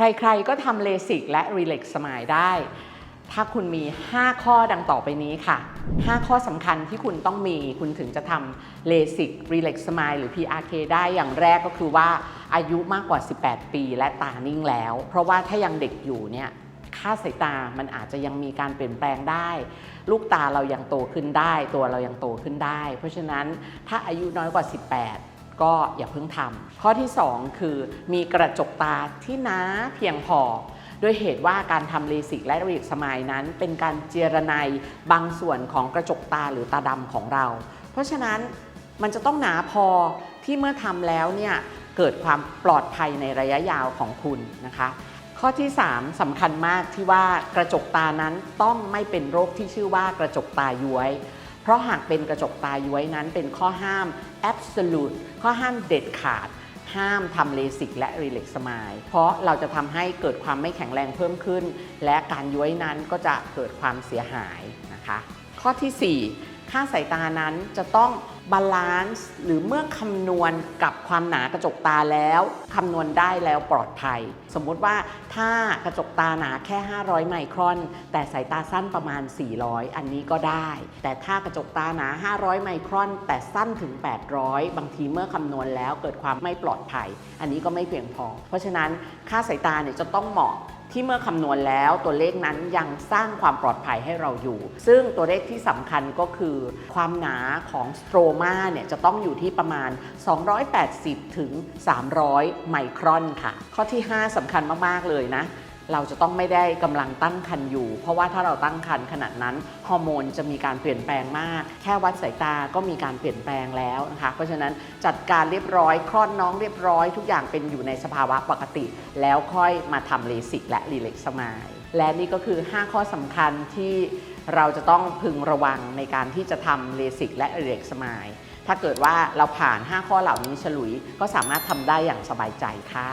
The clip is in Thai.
ใครๆก็ทำเลสิกและรีเล็กสมายได้ ถ้าคุณมี 5 ข้อดังต่อไปนี้ค่ะ 5 ข้อสำคัญที่คุณต้องมีคุณถึงจะทำเลสิกรีเล็กสมายหรือ PRK ได้อย่างแรกก็คือว่าอายุมากกว่า 18 ปีและตานิ่งแล้ว เพราะว่าถ้ายังเด็กอยู่เนี่ยค่าสายตา มันอาจจะยังมีการเปลี่ยนแปลงได้ ลูกตาเรายังโตขึ้นได้ ตัวเรายังโตขึ้นได้ เพราะฉะนั้นถ้าอายุน้อยกว่า 18 ก็อย่าเพิ่งทำข้อที่ 2 คือมีกระจกตาที่หนาเพียงพอด้วยเหตุว่าการทำเลสิกและรีกสมายนั้น เป็นการเจรไนบางส่วนของกระจกตาหรือตาดำของเรา เพราะฉะนั้นมันจะต้องหนาพอที่เมื่อทำแล้วเนี่ยเกิดความปลอดภัยในระยะยาวของคุณนะคะ ข้อที่ 3สำคัญมากที่ว่ากระจกตานั้นต้องไม่เป็นโรคที่ชื่อว่ากระจกตาย้วย ราะหากเป็นกระจกตาย้วยนั้นเป็นข้อห้าม absolute ข้อห้ามเด็ดขาด ห้ามทำเลสิกและรีเล็กสมาย เพราะเราจะทำให้เกิดความไม่แข็งแรงเพิ่มขึ้น และการย้วยนั้นก็จะเกิดความเสียหายนะคะ ข้อทีสี่4 ค่าสายตานั้นจะต้อง บาลานซ์หรือเมื่อคำนวณกับความหนากระจกตาแล้วคำนวณได้แล้วปลอดภัย สมมติว่าถ้ากระจกตาหนาแค่ 500 ไมครอน แต่สายตาสั้นประมาณ 400 อันนี้ก็ได้ แต่ถ้ากระจกตาหนา 500 ไมครอน แต่สั้นถึง 800 บางทีเมื่อคำนวณแล้วเกิดความไม่ปลอดภัย อันนี้ก็ไม่เพียงพอ เพราะฉะนั้นค่าสายตาเนี่ยจะต้องเหมาะ ที่เมื่อคำนวณแล้วตัวเลขนั้นยังสร้างความปลอดภัยให้เราอยู่ ซึ่งตัวเลขที่สำคัญก็คือ ความหนาของสโตรมาเนี่ยจะต้องอยู่ที่ประมาณ 280 ถึง 300 ไมครอนค่ะ ข้อที่ 5สำคัญมาก ๆ เลยนะ เราจะต้องไม่ได้กำลังตั้งครรภ์อยู่ เพราะว่าถ้าเราตั้งครรภ์ขนาดนั้นฮอร์โมนจะมีการเปลี่ยนแปลงมาก แค่วัดสายตาก็มีการเปลี่ยนแปลงแล้วนะคะเพราะฉะนั้นจัดการเรียบร้อยคลอดน้องเรียบร้อย ทุกอย่างเป็นอยู่ในสภาวะปกติ แล้วค่อยมาทำเลสิกและรีเล็กสมายและนี่ก็คือ 5 ข้อสำคัญที่เราจะต้องพึงระวังในการที่จะทำเลสิกและรีเล็กสมายถ้าเกิดว่าเราผ่าน 5 ข้อเหล่านี้ฉลุยก็สามารถทำได้อย่างสบายใจค่ะ